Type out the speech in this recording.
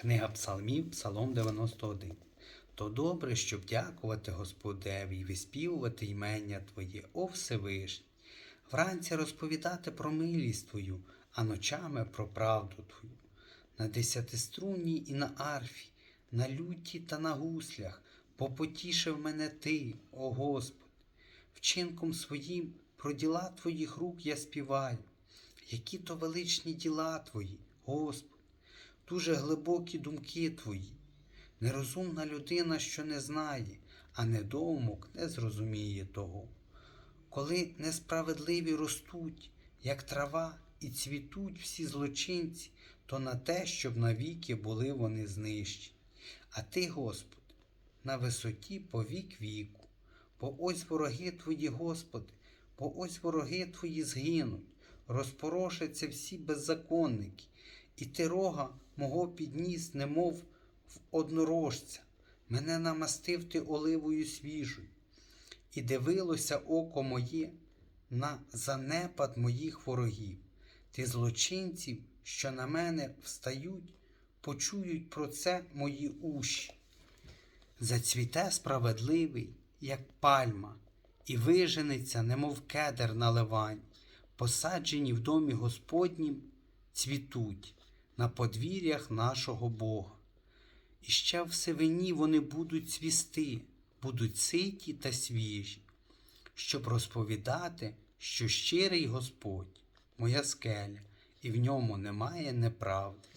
Книга Псалмів, Псалом 91. То добре, щоб дякувати Господеві і виспівувати ймення Твоє, о Всевишній. Вранці розповідати про милість Твою, а ночами про правду Твою. На десятиструнній і на арфі, на люті та на гуслях попотішив мене Ти, о Господи. Вчинком своїм про діла Твоїх рук я співаю, які то величні діла Твої, Господи дуже глибокі думки твої. Нерозумна людина, що не знає, а недоумок не зрозуміє того. Коли несправедливі ростуть, як трава, і цвітуть всі злочинці, то на те, щоб навіки були вони знищені. А ти, Господи, на висоті по вік віку, бо ось вороги твої, Господи, бо ось вороги твої згинуть, розпорошаться всі беззаконники, і ти рога мого підніс, немов в однорожця, мене намастив ти оливою свіжою, і дивилося око моє на занепад моїх ворогів. Ти злочинців, що на мене встають, почують про це мої уші. Зацвіте справедливий, як пальма, і виженеться, немов кедр на ливань, посаджені в домі Господнім цвітуть на подвір'ях нашого Бога. І ще в сивині вони будуть цвісти, будуть ситі та свіжі, щоб розповідати, що щирий Господь, моя скеля, і в ньому немає неправди.